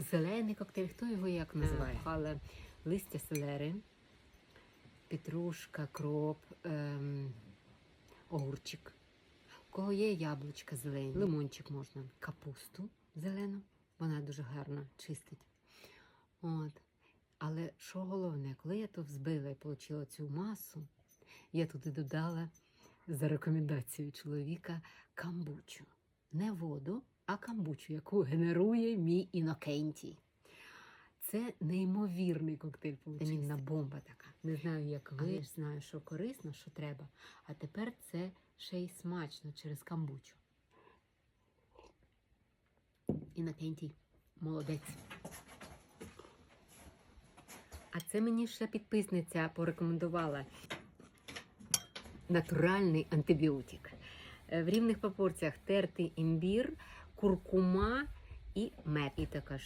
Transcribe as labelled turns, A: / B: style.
A: зелений коктейль, хто його як називає? Але листя селери, петрушка, кроп, ем, огурчик. У кого є яблучка зелені, лимончик можна, капусту зелену, вона дуже гарно чистить. От. Але що головне, коли я то взбила і отримала цю масу, я туди додала за рекомендацією чоловіка камбучу. Не воду, а камбучу, яку генерує мій Інокентій. Це неймовірний коктейль Вітамінна бомба така. Не знаю, як ви, але ж знаю, що корисно, що треба. А тепер це ще й смачно через камбучу. Інокентій, молодець. А це мені ще підписниця порекомендувала натуральний антибіотик. Е, В рівних пропорціях тертий імбір, куркума і мед. І така